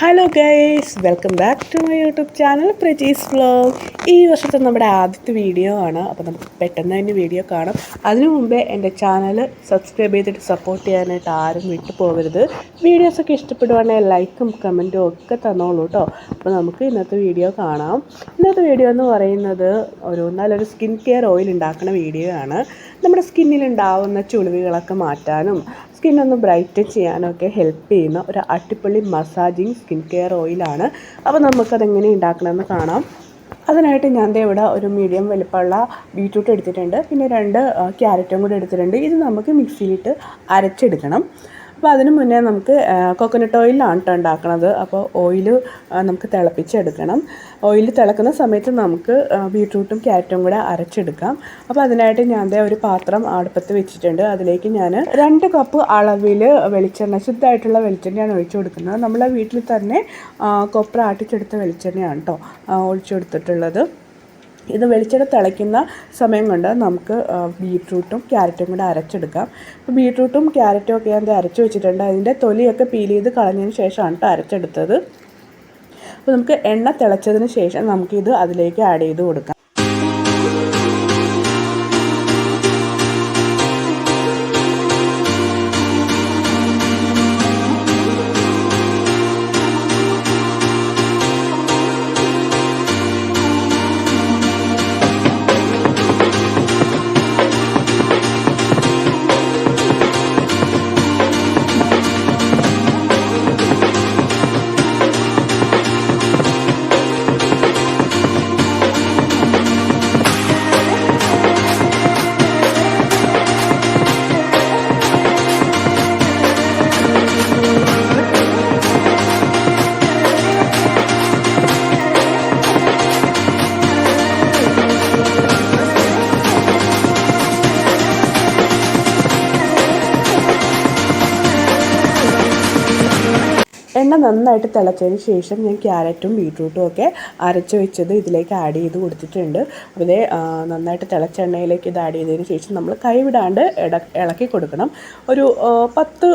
Hello guys welcome back to my YouTube channel Prajees vlog ഈ വർഷത്തെ നമ്മുടെ ആദ്യത്തെ വീഡിയോ ആണ്. അപ്പോൾ നമുക്ക് പെട്ടെന്ന് തന്നെ വീഡിയോ കാണാം. അതിനു മുമ്പേ എന്റെ ചാനൽ സബ്സ്ക്രൈബ് ചെയ്തിട്ട് സപ്പോർട്ട് ചെയ്യാനായിട്ട് ആരും വിട്ടു പോകരുത്. വീഡിയോസൊക്കെ ഇഷ്ടപ്പെടുവാണെങ്കിൽ ലൈക്കും കമന്റും ഒക്കെ തന്നോളൂ കേട്ടോ അപ്പോൾ നമുക്ക് ഇന്നത്തെ വീഡിയോ കാണാം. ഇന്നത്തെ വീഡിയോ എന്ന് പറയുന്നത് ഒരു നല്ലൊരു സ്കിൻ കെയർ ഓയിൽ ഉണ്ടാക്കുന്ന വീഡിയോ ആണ്. നമ്മുടെ സ്കിന്നിൽ ഉണ്ടാവുന്ന ചുളിവുകളൊക്കെ മാറ്റാനും സ്കിന്നൊന്ന് ബ്രൈറ്റ് ചെയ്യാനൊക്കെ ഹെൽപ്പ് ചെയ്യുന്ന ഒരു അടിപൊളി മസാജിങ് സ്കിൻ കെയർ ഓയിലാണ്. അപ്പോൾ നമുക്കതെങ്ങനെ ഉണ്ടാക്കണമെന്ന് കാണാം. അതിനായിട്ട് ഞാൻ ഇവിടെ ഒരു മീഡിയം വലുപ്പമുള്ള ബീറ്റ്റൂട്ട് എടുത്തിട്ടുണ്ട്. പിന്നെ രണ്ട് ക്യാരറ്റും കൂടി എടുത്തിട്ടുണ്ട്. ഇത് നമുക്ക് മിക്സിയിലിട്ട് അരച്ചെടുക്കണം. അപ്പോൾ അതിന് മുന്നേ നമുക്ക് കോക്കനട്ട് ഓയിലാണ് കേട്ടോ ഉണ്ടാക്കണത്. അപ്പോൾ ഓയിൽ നമുക്ക് തിളപ്പിച്ചെടുക്കണം. ഓയിൽ തിളക്കുന്ന സമയത്ത് നമുക്ക് ബീട്രൂട്ടും ക്യാരറ്റും കൂടെ അരച്ചെടുക്കാം. അപ്പോൾ അതിനായിട്ട് ഞാൻ ഒരു പാത്രം അടുപ്പത്ത് വെച്ചിട്ടുണ്ട്. അതിലേക്ക് ഞാൻ രണ്ട് കപ്പ് അളവിൽ വെളിച്ചെണ്ണ ശുദ്ധമായിട്ടുള്ള വെളിച്ചെണ്ണയാണ് ഒഴിച്ചു കൊടുക്കുന്നത്. നമ്മളെ വീട്ടിൽ തന്നെ കൊപ്ര ആട്ടിച്ചെടുത്ത വെളിച്ചെണ്ണയാണ് കേട്ടോ ഒഴിച്ചു കൊടുത്തിട്ടുള്ളത്. ഇത് വെളിച്ചെണ്ണ തിളയ്ക്കുന്ന സമയം കൊണ്ട് നമുക്ക് ബീട്രൂട്ടും ക്യാരറ്റും കൂടെ അരച്ചെടുക്കാം. അപ്പോൾ ബീട്രൂട്ടും ക്യാരറ്റും ഒക്കെ ഞാൻ അരച്ച് വെച്ചിട്ടുണ്ട്. അതിന്റെ തൊലിയൊക്കെ പീൽ ചെയ്ത് കളഞ്ഞതിന് ശേഷമാണ് കേട്ടോ അരച്ചെടുത്തത്. അപ്പോൾ നമുക്ക് എണ്ണ തിളച്ചതിന് ശേഷം നമുക്കിത് അതിലേക്ക് ആഡ് ചെയ്ത് കൊടുക്കാം. എണ്ണ നന്നായിട്ട് തിളച്ചതിന് ശേഷം ഞാൻ ക്യാരറ്റും ബീട്രൂട്ടും ഒക്കെ അരച്ച് വെച്ചത് ഇതിലേക്ക് ആഡ് ചെയ്ത് കൊടുത്തിട്ടുണ്ട്. അതേ നന്നായിട്ട് തിളച്ച എണ്ണയിലേക്ക് ഇത് ആഡ് ചെയ്തതിന് ശേഷം നമ്മൾ കൈവിടാണ്ട് ഇളക്കി കൊടുക്കണം. ഒരു പത്ത്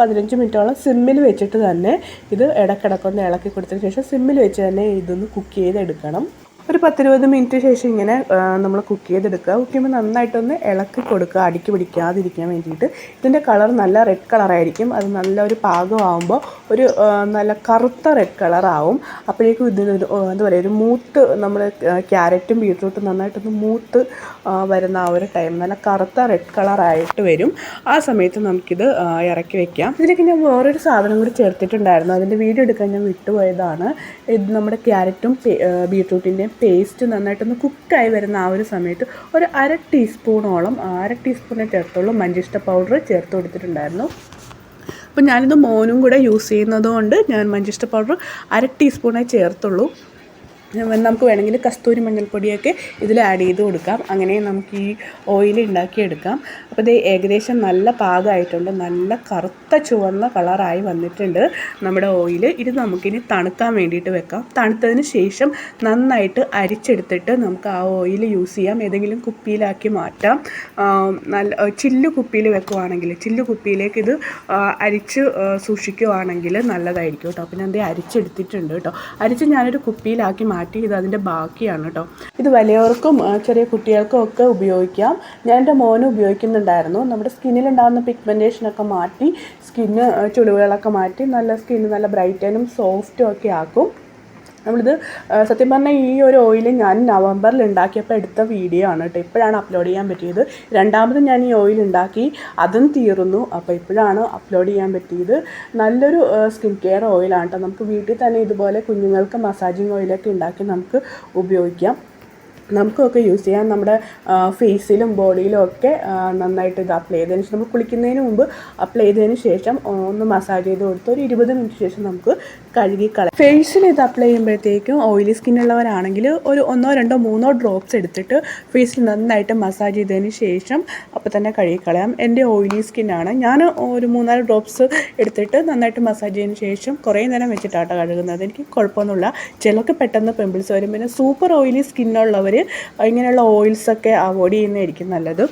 പതിനഞ്ച് മിനിറ്റോളം സിമ്മിൽ വെച്ചിട്ട് തന്നെ ഇത് ഇടക്കിടക്കൊന്ന് ഇളക്കി കൊടുത്തതിന് ശേഷം സിമ്മിൽ വെച്ച് തന്നെ ഇതൊന്ന് കുക്ക് ചെയ്തെടുക്കണം. ഒരു പത്തിരുപത് മിനിറ്റ് ശേഷം ഇങ്ങനെ നമ്മൾ കുക്ക് ചെയ്തെടുക്കുക. കുക്ക് ചെയ്യുമ്പോൾ നന്നായിട്ടൊന്ന് ഇളക്കി കൊടുക്കുക. അടുക്കി പിടിക്കാതിരിക്കാൻ വേണ്ടിയിട്ട്. ഇതിന്റെ കളർ നല്ല റെഡ് കളറായിരിക്കും അത് നല്ല ഒരു പാകമാകുമ്പോൾ ഒരു നല്ല കറുത്ത റെഡ് കളറാവും അപ്പോഴേക്കും ഇതിന് എന്താ പറയുക ഒരു മൂത്ത് നമ്മൾ ക്യാരറ്റും ബീട്രൂട്ടും നന്നായിട്ടൊന്ന് മൂത്ത് വരുന്ന ആ ഒരു ടൈം നല്ല കറുത്ത റെഡ് കളറായിട്ട് വരും. ആ സമയത്ത് നമുക്കിത് ഇറക്കി വെക്കാം. ഇതിലേക്ക് ഞാൻ വേറൊരു സാധനം കൂടി ചേർത്തിട്ടുണ്ടായിരുന്നു. അതിന്റെ വീഡിയോ എടുക്കാൻ ഞാൻ വിട്ടുപോയതാണ്. ഇത് നമ്മുടെ ക്യാരറ്റും ബീട്രൂട്ടിന്റെയും പേസ്റ്റ് നന്നായിട്ടൊന്ന് കുക്കായി വരുന്ന ആ ഒരു സമയത്ത് ഒരു അര ടീസ്പൂണോളം അര ടീസ്പൂണെ ചേർത്തുള്ളൂ മഞ്ചിഷ്ട പൗഡർ ചേർത്ത് കൊടുത്തിട്ടുണ്ടായിരുന്നു. അപ്പോൾ ഞാനിത് മോനും കൂടെ യൂസ് ചെയ്യുന്നത് കൊണ്ട് ഞാൻ മഞ്ചിഷ്ട പൗഡർ അര ടീസ്പൂണേ ചേർത്തുള്ളൂ. നമുക്ക് വേണമെങ്കിൽ കസ്തൂരി മഞ്ഞൾപ്പൊടിയൊക്കെ ഇതിൽ ആഡ് ചെയ്ത് കൊടുക്കാം. അങ്ങനെ നമുക്ക് ഈ ഓയിൽ ഉണ്ടാക്കിയെടുക്കാം. അപ്പോൾ ഇത് ഏകദേശം നല്ല പാകമായിട്ടുണ്ട്. നല്ല കറുത്ത ചുവന്ന കളറായി വന്നിട്ടുണ്ട് നമ്മുടെ ഓയിൽ ഇത് നമുക്കിനി തണുക്കാൻ വേണ്ടിയിട്ട് വെക്കാം. തണുത്തതിന് ശേഷം നന്നായിട്ട് അരിച്ചെടുത്തിട്ട് നമുക്ക് ആ ഓയിൽ യൂസ് ചെയ്യാം. ഏതെങ്കിലും കുപ്പിയിലാക്കി മാറ്റാം. നല്ല ചില്ലു കുപ്പിയിൽ വെക്കുവാണെങ്കിൽ ചില്ലു കുപ്പിയിലേക്ക് ഇത് അരിച്ച് സൂക്ഷിക്കുവാണെങ്കിൽ നല്ലതായിരിക്കും കേട്ടോ. അപ്പോൾ ഞാൻ അരിച്ചെടുത്തിട്ടുണ്ട് കേട്ടോ. അരിച്ച് ഞാനൊരു കുപ്പിയിലാക്കി ഇത് അതിന്റെ ബാക്കിയാണ് കേട്ടോ. ഇത് വലിയവർക്കും ചെറിയ കുട്ടികൾക്കും ഒക്കെ ഉപയോഗിക്കാം. ഞാൻ എന്റെ മോനും ഉപയോഗിക്കുന്നുണ്ടായിരുന്നു. നമ്മുടെ സ്കിന്നിലുണ്ടാകുന്ന പിഗ്മെന്റേഷനൊക്കെ മാറ്റി സ്കിന്ന് ചുളിവുകളൊക്കെ മാറ്റി നല്ല സ്കിന്ന് നല്ല ബ്രൈറ്റനും സോഫ്റ്റും ഒക്കെ ആക്കും. നമ്മളിത് സത്യം പറഞ്ഞാൽ ഈ ഒരു ഓയിൽ ഞാൻ നവംബറിൽ ഉണ്ടാക്കിയപ്പോൾ എടുത്ത വീഡിയോ ആണ് കേട്ടോ. ഇപ്പോഴാണ് അപ്ലോഡ് ചെയ്യാൻ പറ്റിയത്. രണ്ടാമത് ഞാൻ ഈ ഓയിൽ ഉണ്ടാക്കി അതും തീർന്നു. അപ്പോൾ ഇപ്പോഴാണ് അപ്ലോഡ് ചെയ്യാൻ പറ്റിയത്. നല്ലൊരു സ്കിൻ കെയർ ഓയിലാണ് കേട്ടോ. നമുക്ക് വീട്ടിൽ തന്നെ ഇതുപോലെ കുഞ്ഞുങ്ങൾക്ക് മസാജിങ് ഓയിലൊക്കെ ഉണ്ടാക്കി നമുക്ക് ഉപയോഗിക്കാം. നമുക്കൊക്കെ യൂസ് ചെയ്യാം. നമ്മുടെ ഫേസിലും ബോഡിയിലും ഒക്കെ നന്നായിട്ട് ഇത് അപ്ലൈ ചെയ്തതിന് ശേഷം നമ്മൾ കുളിക്കുന്നതിന് മുമ്പ് അപ്ലൈ ചെയ്തതിന് ശേഷം ഒന്ന് മസാജ് ചെയ്ത് കൊടുത്ത് ഒരു ഇരുപത് മിനിറ്റ് ശേഷം നമുക്ക് കഴുകി കളയാം. ഫേസിൽ ഇത് അപ്ലൈ ചെയ്യുമ്പോഴത്തേക്കും ഓയിലി സ്കിന്നുള്ളവരാണെങ്കിൽ ഒരു ഒന്നോ രണ്ടോ മൂന്നോ ഡ്രോപ്സ് എടുത്തിട്ട് ഫേസിൽ നന്നായിട്ട് മസാജ് ചെയ്തതിന് ശേഷം അപ്പോൾ തന്നെ കഴുകി കളയാം. എന്റെ ഓയിലി സ്കിന്നാണ് ഞാൻ ഒരു മൂന്നാൽ ഡ്രോപ്സ് എടുത്തിട്ട് നന്നായിട്ട് മസാജ് ചെയ്തതിന് ശേഷം കുറേ നേരം വെച്ചിട്ടാട്ടോ കഴുകുന്നത്. എനിക്ക് കുഴപ്പമൊന്നുമില്ല. ചിലർക്ക് പെട്ടെന്ന് പിമ്പിൾസ് വരും. പിന്നെ സൂപ്പർ ഓയിലി സ്കിന്നുള്ളവർ ഇങ്ങനെയുള്ള ഓയിൽസൊക്കെ അവോയ്ഡ് ചെയ്യുന്നതായിരിക്കും നല്ലത്.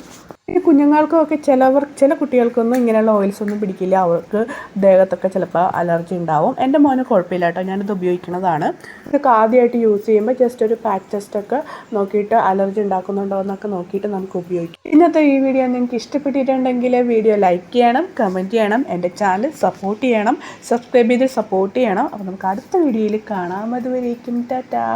ഈ കുഞ്ഞുങ്ങൾക്കൊക്കെ ചിലവർ ചില കുട്ടികൾക്കൊന്നും ഇങ്ങനെയുള്ള ഓയിൽസ് ഒന്നും പിടിക്കില്ല. അവർക്ക് ദേഹത്തൊക്കെ ചിലപ്പോൾ അലർജി ഉണ്ടാവും. എന്റെ മോന് കുഴപ്പമില്ല കേട്ടോ. ഞാനിത് ഉപയോഗിക്കുന്നതാണ്. ഇതൊക്കെ ആദ്യമായിട്ട് യൂസ് ചെയ്യുമ്പോൾ ജസ്റ്റ് ഒരു പാറ്റ് ടെസ്റ്റൊക്കെ നോക്കിയിട്ട് അലർജി ഉണ്ടാക്കുന്നുണ്ടോ എന്നൊക്കെ നോക്കിയിട്ട് നമുക്ക് ഉപയോഗിക്കാം. ഇന്നത്തെ ഈ വീഡിയോ നിങ്ങൾക്ക് ഇഷ്ടപ്പെട്ടിട്ടുണ്ടെങ്കിൽ വീഡിയോ ലൈക്ക് ചെയ്യണം കമന്റ് ചെയ്യണം എന്റെ ചാനൽ സപ്പോർട്ട് ചെയ്യണം സബ്സ്ക്രൈബ് ചെയ്ത് സപ്പോർട്ട് ചെയ്യണം. അപ്പോൾ നമുക്ക് അടുത്ത വീഡിയോയിൽ കാണാം. അതുവരേക്കും ടാറ്റാ.